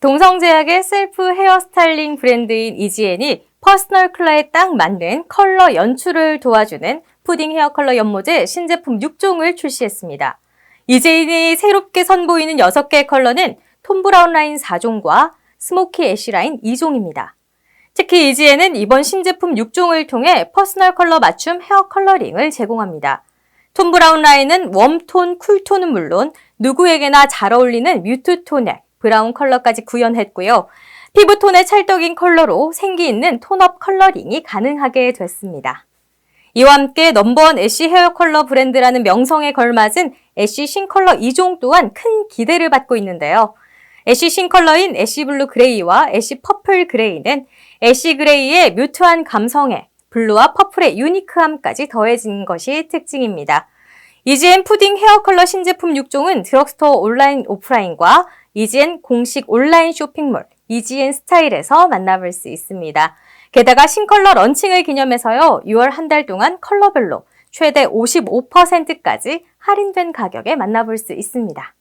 동성제약의 셀프 헤어 스타일링 브랜드인 이지엔이 퍼스널 컬러에 딱 맞는 컬러 연출을 도와주는 푸딩 헤어 컬러 연모제 신제품 6종을 출시했습니다. 이지엔이 새롭게 선보이는 6개의 컬러는 톰 브라운 라인 4종과 스모키 애쉬 라인 2종입니다. 특히 이지엔은 이번 신제품 6종을 통해 퍼스널 컬러 맞춤 헤어 컬러링을 제공합니다. 톰 브라운 라인은 웜톤, 쿨톤은 물론 누구에게나 잘 어울리는 뮤트 톤에 브라운 컬러까지 구현했고요. 피부톤의 찰떡인 컬러로 생기 있는 톤업 컬러링이 가능하게 됐습니다. 이와 함께 넘버원 애쉬 헤어 컬러 브랜드라는 명성에 걸맞은 애쉬 신컬러 2종 또한 큰 기대를 받고 있는데요. 애쉬 신컬러인 애쉬 블루 그레이와 애쉬 퍼플 그레이는 애쉬 그레이의 뮤트한 감성에 블루와 퍼플의 유니크함까지 더해진 것이 특징입니다. 이지엔 푸딩 헤어 컬러 신제품 6종은 드럭스토어 온라인 오프라인과 이지엔 공식 온라인 쇼핑몰 이지엔 스타일에서 만나볼 수 있습니다. 게다가 신컬러 런칭을 기념해서요, 6월 한 달 동안 컬러별로 최대 55%까지 할인된 가격에 만나볼 수 있습니다.